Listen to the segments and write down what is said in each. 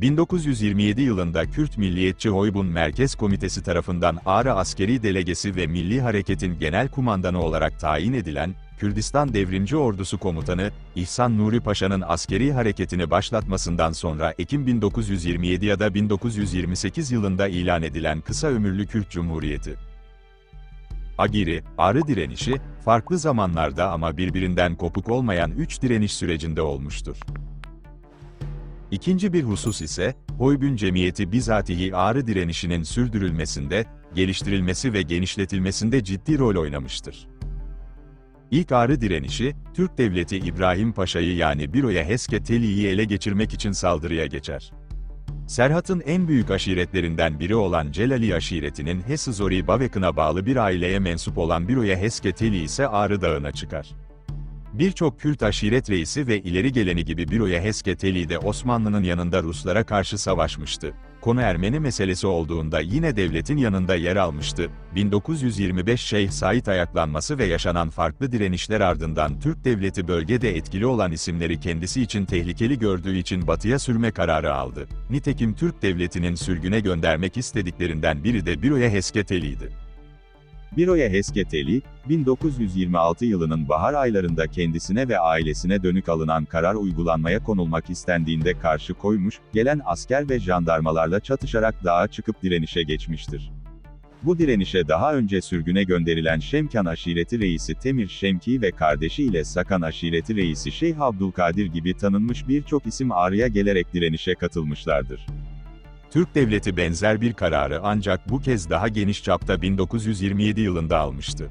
1927 yılında Kürt Milliyetçi Hoybun Merkez Komitesi tarafından Ağrı Askeri Delegesi ve Milli Hareket'in genel kumandanı olarak tayin edilen, Kürdistan Devrimci Ordusu Komutanı, İhsan Nuri Paşa'nın askeri hareketini başlatmasından sonra Ekim 1927 ya da 1928 yılında ilan edilen kısa ömürlü Kürt Cumhuriyeti. Agiri, Ağrı direnişi, farklı zamanlarda ama birbirinden kopuk olmayan üç direniş sürecinde olmuştur. İkinci bir husus ise, Hoybün Cemiyeti bizatihi Ağrı direnişinin sürdürülmesinde, geliştirilmesi ve genişletilmesinde ciddi rol oynamıştır. İlk Ağrı direnişi, Türk Devleti İbrahim Paşa'yı yani Biro'ya Heske Teli'yi ele geçirmek için saldırıya geçer. Serhat'ın en büyük aşiretlerinden biri olan Celali aşiretinin Hesizori Bavekın'a bağlı bir aileye mensup olan Biro'ya Heske Teli ise Ağrı Dağı'na çıkar. Birçok Kürt aşiret reisi ve ileri geleni gibi Biro'ya Heske Teli de Osmanlı'nın yanında Ruslara karşı savaşmıştı. Konu Ermeni meselesi olduğunda yine devletin yanında yer almıştı. 1925 Şeyh Said ayaklanması ve yaşanan farklı direnişler ardından Türk devleti bölgede etkili olan isimleri kendisi için tehlikeli gördüğü için batıya sürme kararı aldı. Nitekim Türk devletinin sürgüne göndermek istediklerinden biri de Biro'ya Heske Teli'ydi. Biro'ya Hesketeli, 1926 yılının bahar aylarında kendisine ve ailesine dönük alınan karar uygulanmaya konulmak istendiğinde karşı koymuş, gelen asker ve jandarmalarla çatışarak dağa çıkıp direnişe geçmiştir. Bu direnişe daha önce sürgüne gönderilen Şemkan aşireti reisi Temir Şemki ve kardeşi ile Sakan aşireti reisi Şeyh Abdülkadir gibi tanınmış birçok isim Ağrı'ya gelerek direnişe katılmışlardır. Türk devleti benzer bir kararı ancak bu kez daha geniş çapta 1927 yılında almıştı.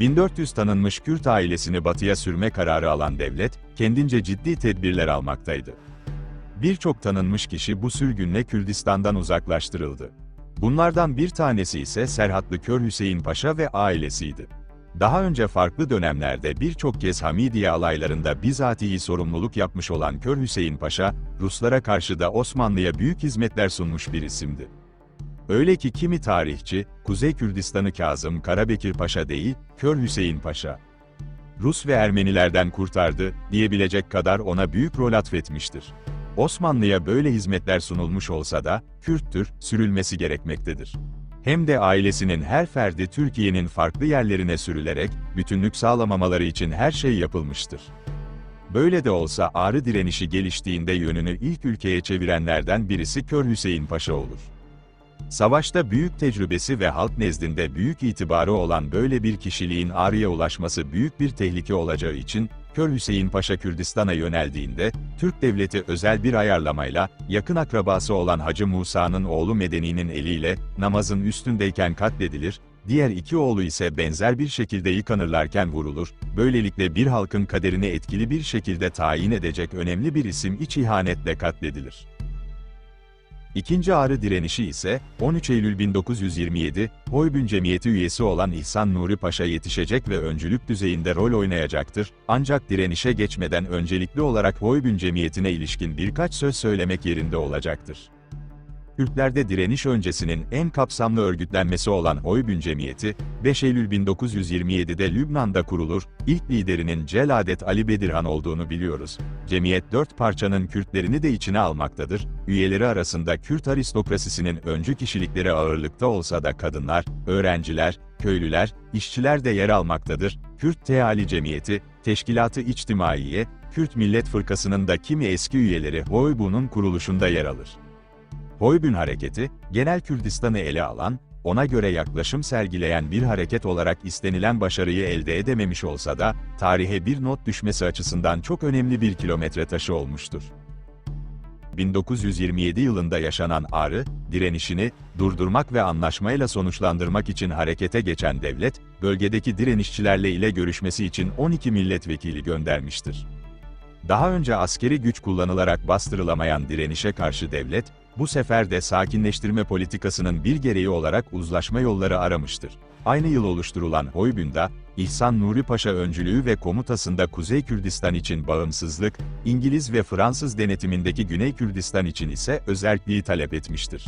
1400 tanınmış Kürt ailesini batıya sürme kararı alan devlet, kendince ciddi tedbirler almaktaydı. Birçok tanınmış kişi bu sürgünle Kürdistan'dan uzaklaştırıldı. Bunlardan bir tanesi ise Serhatlı Kör Hüseyin Paşa ve ailesiydi. Daha önce farklı dönemlerde birçok kez Hamidiye alaylarında bizatihi sorumluluk yapmış olan Kör Hüseyin Paşa, Ruslara karşı da Osmanlı'ya büyük hizmetler sunmuş bir isimdi. Öyle ki kimi tarihçi, Kuzey Kürdistan'ı Kazım Karabekir Paşa değil, Kör Hüseyin Paşa. Rus ve Ermenilerden kurtardı, diyebilecek kadar ona büyük rol atfetmiştir. Osmanlı'ya böyle hizmetler sunulmuş olsa da, Kürttür, sürülmesi gerekmektedir hem de ailesinin her ferdi Türkiye'nin farklı yerlerine sürülerek, bütünlük sağlamamaları için her şey yapılmıştır. Böyle de olsa Ağrı direnişi geliştiğinde yönünü ilk ülkeye çevirenlerden birisi Kör Hüseyin Paşa olur. Savaşta büyük tecrübesi ve halk nezdinde büyük itibarı olan böyle bir kişiliğin Ağrı'ya ulaşması büyük bir tehlike olacağı için, Kör Hüseyin Paşa Kürdistan'a yöneldiğinde, Türk devleti özel bir ayarlamayla, yakın akrabası olan Hacı Musa'nın oğlu Medeni'nin eliyle, namazın üstündeyken katledilir, diğer iki oğlu ise benzer bir şekilde yıkanırlarken vurulur, böylelikle bir halkın kaderini etkili bir şekilde tayin edecek önemli bir isim iç ihanetle katledilir. İkinci ağrı direnişi ise, 13 Eylül 1927, Hoybün Cemiyeti üyesi olan İhsan Nuri Paşa yetişecek ve öncülük düzeyinde rol oynayacaktır, ancak direnişe geçmeden öncelikli olarak Hoybün Cemiyeti'ne ilişkin birkaç söz söylemek yerinde olacaktır. Kürtlerde direniş öncesinin en kapsamlı örgütlenmesi olan Hoybün Cemiyeti, 5 Eylül 1927'de Lübnan'da kurulur, ilk liderinin Celadet Ali Bedirhan olduğunu biliyoruz. Cemiyet dört parçanın Kürtlerini de içine almaktadır, üyeleri arasında Kürt aristokrasisinin öncü kişilikleri ağırlıkta olsa da kadınlar, öğrenciler, köylüler, işçiler de yer almaktadır. Kürt Teali Cemiyeti, Teşkilatı İçtimaiye, Kürt Millet Fırkası'nın da kimi eski üyeleri Hoybun'un kuruluşunda yer alır. Hoybün hareketi, genel Kürdistan'ı ele alan, ona göre yaklaşım sergileyen bir hareket olarak istenilen başarıyı elde edememiş olsa da, tarihe bir not düşmesi açısından çok önemli bir kilometre taşı olmuştur. 1927 yılında yaşanan Ağrı, direnişini durdurmak ve anlaşmayla sonuçlandırmak için harekete geçen devlet, bölgedeki direnişçilerle ile görüşmesi için 12 milletvekili göndermiştir. Daha önce askeri güç kullanılarak bastırılamayan direnişe karşı devlet, bu sefer de sakinleştirme politikasının bir gereği olarak uzlaşma yolları aramıştır. Aynı yıl oluşturulan Hoybün'da, İhsan Nuri Paşa öncülüğü ve komutasında Kuzey Kürdistan için bağımsızlık, İngiliz ve Fransız denetimindeki Güney Kürdistan için ise özerkliği talep etmiştir.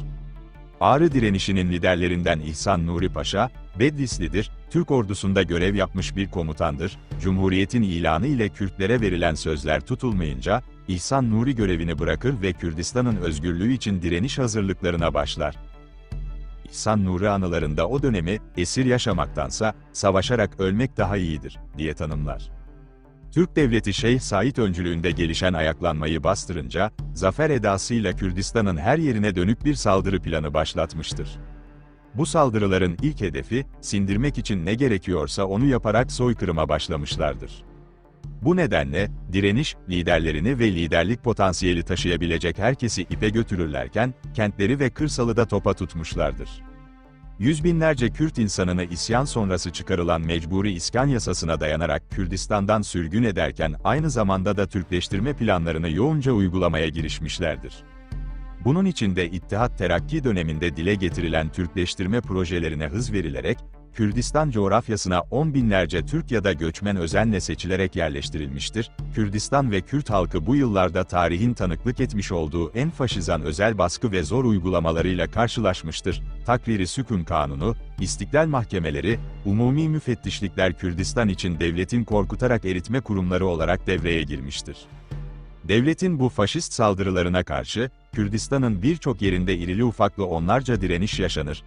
Ağrı direnişinin liderlerinden İhsan Nuri Paşa, Bedlislidir, Türk ordusunda görev yapmış bir komutandır, Cumhuriyetin ilanı ile Kürtlere verilen sözler tutulmayınca, İhsan Nuri görevini bırakır ve Kürdistan'ın özgürlüğü için direniş hazırlıklarına başlar. İhsan Nuri anılarında o dönemi, esir yaşamaktansa, savaşarak ölmek daha iyidir, diye tanımlar. Türk devleti Şeyh Said öncülüğünde gelişen ayaklanmayı bastırınca, zafer edasıyla Kürdistan'ın her yerine dönük bir saldırı planı başlatmıştır. Bu saldırıların ilk hedefi, sindirmek için ne gerekiyorsa onu yaparak soykırıma başlamışlardır. Bu nedenle, direniş, liderlerini ve liderlik potansiyeli taşıyabilecek herkesi ipe götürürlerken, kentleri ve kırsalı da topa tutmuşlardır. Yüz binlerce Kürt insanını isyan sonrası çıkarılan mecburi iskan yasasına dayanarak Kürdistan'dan sürgün ederken aynı zamanda da Türkleştirme planlarını yoğunca uygulamaya girişmişlerdir. Bunun için de İttihat Terakki döneminde dile getirilen Türkleştirme projelerine hız verilerek, Kürdistan coğrafyasına on binlerce Türk ya da göçmen özenle seçilerek yerleştirilmiştir. Kürdistan ve Kürt halkı bu yıllarda tarihin tanıklık etmiş olduğu en faşizan özel baskı ve zor uygulamalarıyla karşılaşmıştır. Takriri Sükun Kanunu, istiklal mahkemeleri, umumi müfettişlikler Kürdistan için devletin korkutarak eritme kurumları olarak devreye girmiştir. Devletin bu faşist saldırılarına karşı, Kürdistan'ın birçok yerinde irili ufaklı onlarca direniş yaşanır.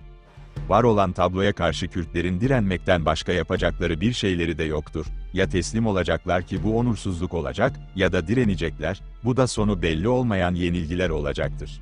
Var olan tabloya karşı Kürtlerin direnmekten başka yapacakları bir şeyleri de yoktur. Ya teslim olacaklar ki bu onursuzluk olacak, ya da direnecekler, bu da sonu belli olmayan yenilgiler olacaktır.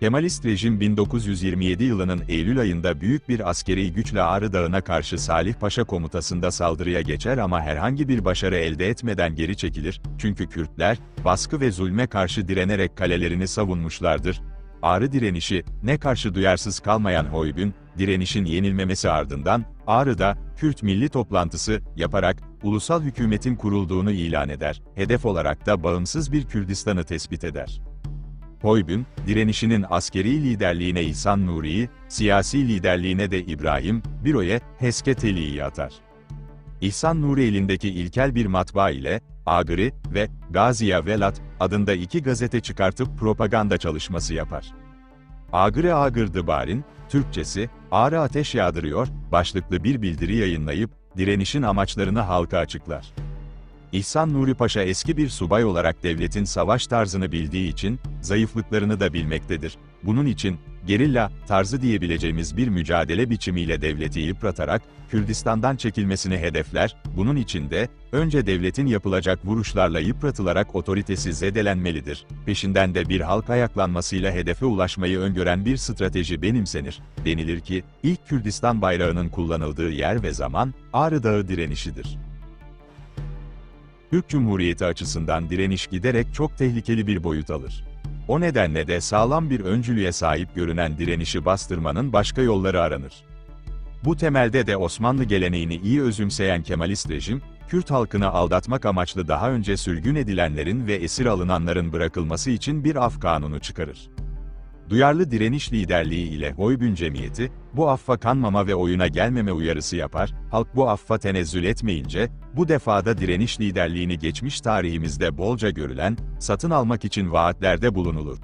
Kemalist rejim 1927 yılının Eylül ayında büyük bir askeri güçle Ağrı Dağı'na karşı Salih Paşa komutasında saldırıya geçer ama herhangi bir başarı elde etmeden geri çekilir, çünkü Kürtler, baskı ve zulme karşı direnerek kalelerini savunmuşlardır. Ağrı direnişi, ne karşı duyarsız kalmayan Hoybün, direnişin yenilmemesi ardından, Ağrı'da, Kürt milli toplantısı, yaparak, ulusal hükümetin kurulduğunu ilan eder, hedef olarak da bağımsız bir Kürdistan'ı tespit eder. Hoybün, direnişinin askeri liderliğine İhsan Nuri'yi, siyasi liderliğine de İbrahim, Biro'ye, Hesketeli'yi atar. İhsan Nuri elindeki ilkel bir matbaa ile, Agri ve Gaziya Velat adında iki gazete çıkartıp propaganda çalışması yapar. Agri Agır Dıbar'in, Türkçesi, Ağrı Ateş Yağdırıyor, başlıklı bir bildiri yayınlayıp, direnişin amaçlarını halka açıklar. İhsan Nuri Paşa eski bir subay olarak devletin savaş tarzını bildiği için, zayıflıklarını da bilmektedir. Bunun için, gerilla tarzı diyebileceğimiz bir mücadele biçimiyle devleti yıpratarak, Kürdistan'dan çekilmesini hedefler, bunun için de, önce devletin yapılacak vuruşlarla yıpratılarak otoritesi zedelenmelidir. Peşinden de bir halk ayaklanmasıyla hedefe ulaşmayı öngören bir strateji benimsenir. Denilir ki, ilk Kürdistan bayrağının kullanıldığı yer ve zaman, Ağrı Dağı direnişidir. Türk Cumhuriyeti açısından direniş giderek çok tehlikeli bir boyut alır. O nedenle de sağlam bir öncülüğe sahip görünen direnişi bastırmanın başka yolları aranır. Bu temelde de Osmanlı geleneğini iyi özümseyen Kemalist rejim, Kürt halkını aldatmak amaçlı daha önce sürgün edilenlerin ve esir alınanların bırakılması için bir af kanunu çıkarır. Duyarlı direniş liderliği ile Hoybün Cemiyeti, bu affa kanmama ve oyuna gelmeme uyarısı yapar, halk bu affa tenezzül etmeyince, bu defada direniş liderliğini geçmiş tarihimizde bolca görülen, satın almak için vaatlerde bulunulur.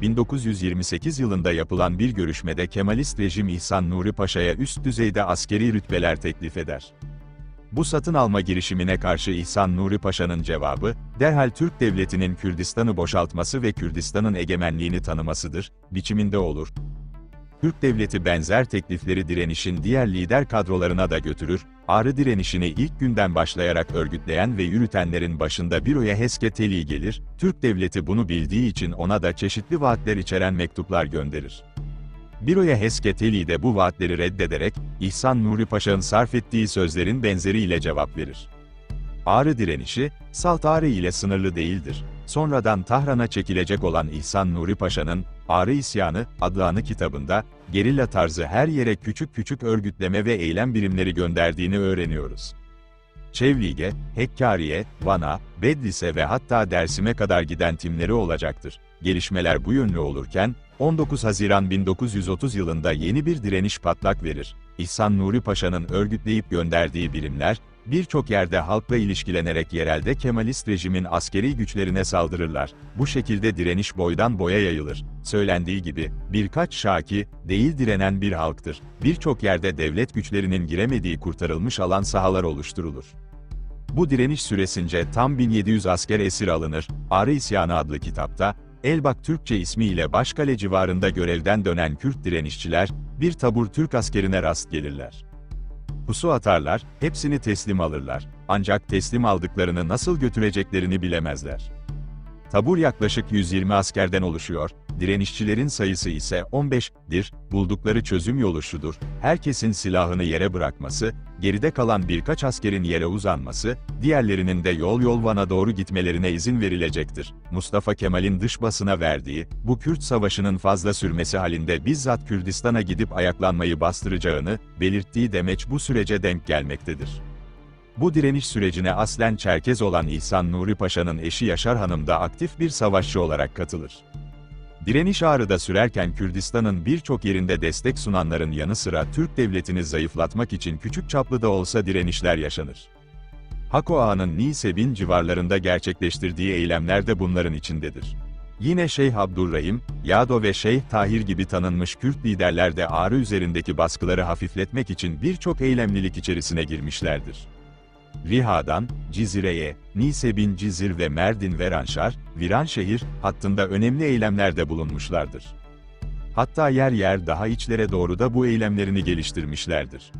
1928 yılında yapılan bir görüşmede Kemalist rejim İhsan Nuri Paşa'ya üst düzeyde askeri rütbeler teklif eder. Bu satın alma girişimine karşı İhsan Nuri Paşa'nın cevabı, derhal Türk devletinin Kürdistan'ı boşaltması ve Kürdistan'ın egemenliğini tanımasıdır, biçiminde olur. Türk devleti benzer teklifleri direnişin diğer lider kadrolarına da götürür, Ağrı direnişini ilk günden başlayarak örgütleyen ve yürütenlerin başında Büroya Hesketeli gelir, Türk devleti bunu bildiği için ona da çeşitli vaatler içeren mektuplar gönderir. Büroya Hesketeli de bu vaatleri reddederek, İhsan Nuri Paşa'nın sarf ettiği sözlerin benzeriyle cevap verir. Ağrı direnişi, Salt Ağrı ile sınırlı değildir. Sonradan Tahran'a çekilecek olan İhsan Nuri Paşa'nın, Ağrı İsyanı, adlı anı kitabında, gerilla tarzı her yere küçük küçük örgütleme ve eylem birimleri gönderdiğini öğreniyoruz. Çevlige, Hekkariye, Van'a, Bedlis'e ve hatta Dersim'e kadar giden timleri olacaktır. Gelişmeler bu yönlü olurken, 19 Haziran 1930 yılında yeni bir direniş patlak verir. İhsan Nuri Paşa'nın örgütleyip gönderdiği birimler, birçok yerde halkla ilişkilenerek yerelde Kemalist rejimin askeri güçlerine saldırırlar. Bu şekilde direniş boydan boya yayılır. Söylendiği gibi, birkaç şaki, değil direnen bir halktır. Birçok yerde devlet güçlerinin giremediği kurtarılmış alan sahalar oluşturulur. Bu direniş süresince tam 1700 asker esir alınır. Ağrı İsyanı adlı kitapta, Elbak Türkçe ismiyle Başkale civarında görevden dönen Kürt direnişçiler, bir tabur Türk askerine rast gelirler. Pusu atarlar, hepsini teslim alırlar. Ancak teslim aldıklarını nasıl götüreceklerini bilemezler. Tabur yaklaşık 120 askerden oluşuyor, direnişçilerin sayısı ise 15'dir. Buldukları çözüm yolu şudur, herkesin silahını yere bırakması, geride kalan birkaç askerin yere uzanması, diğerlerinin de yol yol Van'a doğru gitmelerine izin verilecektir. Mustafa Kemal'in dış basına verdiği, bu Kürt savaşının fazla sürmesi halinde bizzat Kürdistan'a gidip ayaklanmayı bastıracağını, belirttiği demeç bu sürece denk gelmektedir. Bu direniş sürecine aslen Çerkez olan İhsan Nuri Paşa'nın eşi Yaşar Hanım da aktif bir savaşçı olarak katılır. Direniş Ağrı'da sürerken Kürdistan'ın birçok yerinde destek sunanların yanı sıra Türk devletini zayıflatmak için küçük çaplı da olsa direnişler yaşanır. Hako Ağa'nın Nisebin civarlarında gerçekleştirdiği eylemler de bunların içindedir. Yine Şeyh Abdurrahim, Yado ve Şeyh Tahir gibi tanınmış Kürt liderler de Ağrı üzerindeki baskıları hafifletmek için birçok eylemlilik içerisine girmişlerdir. Riha'dan, Cizire'ye, Nisebin Cizir ve Merdin Veranşar, Viranşehir hattında önemli eylemlerde bulunmuşlardır. Hatta yer yer daha içlere doğru da bu eylemlerini geliştirmişlerdir.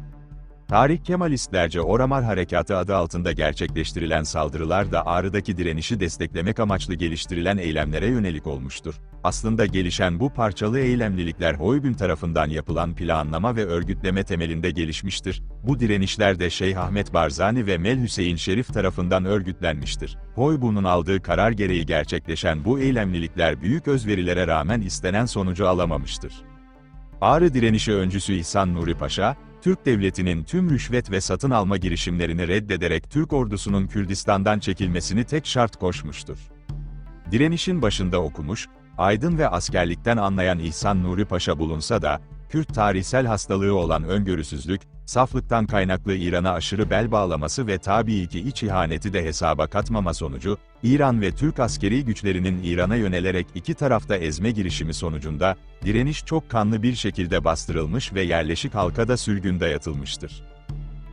Tarih Kemalistlerce Oramar Harekatı adı altında gerçekleştirilen saldırılar da Ağrı'daki direnişi desteklemek amaçlı geliştirilen eylemlere yönelik olmuştur. Aslında gelişen bu parçalı eylemlilikler Hoybün tarafından yapılan planlama ve örgütleme temelinde gelişmiştir. Bu direnişler de Şeyh Ahmet Barzani ve Mel Hüseyin Şerif tarafından örgütlenmiştir. Hoybun'un aldığı karar gereği gerçekleşen bu eylemlilikler büyük özverilere rağmen istenen sonucu alamamıştır. Ağrı direnişi öncüsü İhsan Nuri Paşa, Türk devletinin tüm rüşvet ve satın alma girişimlerini reddederek Türk ordusunun Kürdistan'dan çekilmesini tek şart koşmuştur. Direnişin başında okumuş, aydın ve askerlikten anlayan İhsan Nuri Paşa bulunsa da, Kürt tarihsel hastalığı olan öngörüsüzlük, saflıktan kaynaklı İran'a aşırı bel bağlaması ve tabii ki iç ihaneti de hesaba katmama sonucu, İran ve Türk askeri güçlerinin İran'a yönelerek iki tarafta ezme girişimi sonucunda, direniş çok kanlı bir şekilde bastırılmış ve yerleşik halka da sürgün dayatılmıştır.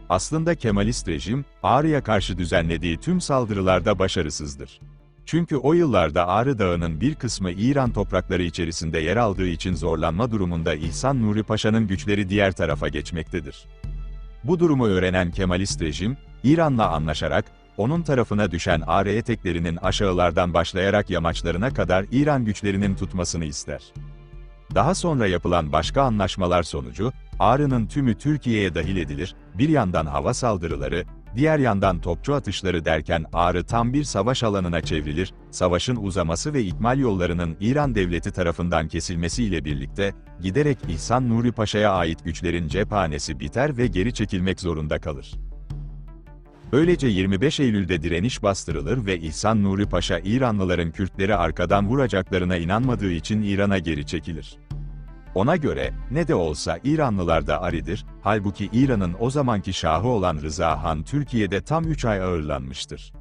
Aslında Kemalist rejim, Ağrı'ya karşı düzenlediği tüm saldırılarda başarısızdır. Çünkü o yıllarda Ağrı Dağı'nın bir kısmı İran toprakları içerisinde yer aldığı için zorlanma durumunda İhsan Nuri Paşa'nın güçleri diğer tarafa geçmektedir. Bu durumu öğrenen Kemalist rejim, İran'la anlaşarak, onun tarafına düşen Ağrı eteklerinin aşağılardan başlayarak yamaçlarına kadar İran güçlerinin tutmasını ister. Daha sonra yapılan başka anlaşmalar sonucu, Ağrı'nın tümü Türkiye'ye dahil edilir, bir yandan hava saldırıları, diğer yandan topçu atışları derken Ağrı tam bir savaş alanına çevrilir, savaşın uzaması ve ikmal yollarının İran devleti tarafından kesilmesiyle birlikte, giderek İhsan Nuri Paşa'ya ait güçlerin cephanesi biter ve geri çekilmek zorunda kalır. Böylece 25 Eylül'de direniş bastırılır ve İhsan Nuri Paşa İranlıların Kürtleri arkadan vuracaklarına inanmadığı için İran'a geri çekilir. Ona göre, ne de olsa İranlılar da aridir, halbuki İran'ın o zamanki şahı olan Rıza Han Türkiye'de tam 3 ay ağırlanmıştır.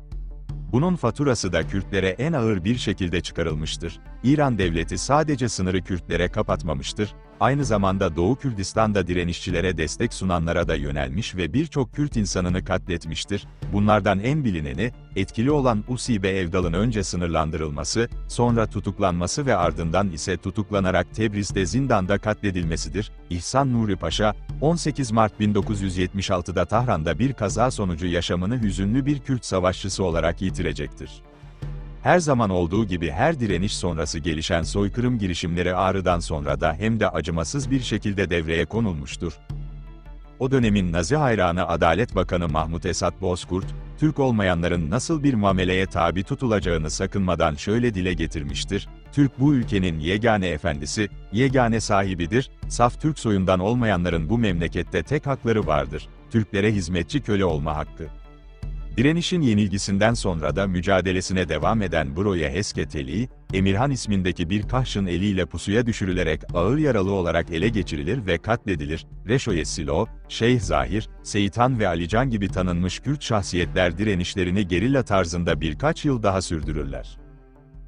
Bunun faturası da Kürtlere en ağır bir şekilde çıkarılmıştır. İran devleti sadece sınırı Kürtlere kapatmamıştır, aynı zamanda Doğu Kürdistan'da direnişçilere destek sunanlara da yönelmiş ve birçok Kürt insanını katletmiştir. Bunlardan en bilineni, etkili olan Usibe Evdal'ın önce sınırlandırılması, sonra tutuklanması ve ardından ise tutuklanarak Tebriz'de zindanda katledilmesidir. İhsan Nuri Paşa, 18 Mart 1976'da Tahran'da bir kaza sonucu yaşamını hüzünlü bir Kürt savaşçısı olarak yitirecektir. Her zaman olduğu gibi her direniş sonrası gelişen soykırım girişimleri Ağrı'dan sonra da hem de acımasız bir şekilde devreye konulmuştur. O dönemin Nazi hayranı Adalet Bakanı Mahmut Esat Bozkurt, Türk olmayanların nasıl bir muameleye tabi tutulacağını sakınmadan şöyle dile getirmiştir, Türk bu ülkenin yegane efendisi, yegane sahibidir, saf Türk soyundan olmayanların bu memlekette tek hakları vardır, Türklere hizmetçi köle olma hakkı. Direnişin yenilgisinden sonra da mücadelesine devam eden Broya Hesketeli, Emirhan ismindeki bir kahşın eliyle pusuya düşürülerek ağır yaralı olarak ele geçirilir ve katledilir. Reşoye Silo, Şeyh Zahir, Seyitan ve Alican gibi tanınmış Kürt şahsiyetler direnişlerini gerilla tarzında birkaç yıl daha sürdürürler.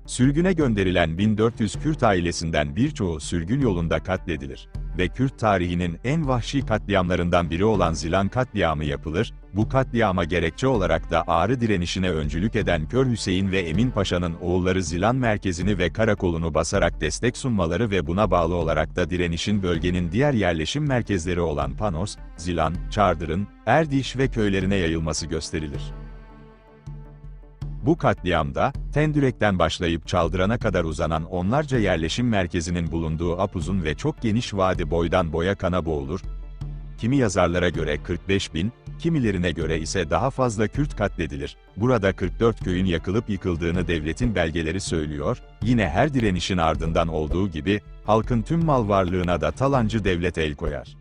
Sürgüne gönderilen 1400 Kürt ailesinden birçoğu sürgün yolunda katledilir ve Kürt tarihinin en vahşi katliamlarından biri olan Zilan katliamı yapılır, Bu katliama gerekçe olarak da Ağrı direnişine öncülük eden Kör Hüseyin ve Emin Paşa'nın oğulları Zilan merkezini ve karakolunu basarak destek sunmaları ve buna bağlı olarak da direnişin bölgenin diğer yerleşim merkezleri olan Panos, Zilan, Çardırın, Erdiş ve köylerine yayılması gösterilir. Bu katliamda, Tendürek'ten başlayıp Çaldıran'a kadar uzanan onlarca yerleşim merkezinin bulunduğu apuzun ve çok geniş vadi boydan boya kana boğulur. Kimi yazarlara göre 45 bin, kimilerine göre ise daha fazla Kürt katledilir. Burada 44 köyün yakılıp yıkıldığını devletin belgeleri söylüyor, yine her direnişin ardından olduğu gibi, halkın tüm mal varlığına da talancı devlet el koyar.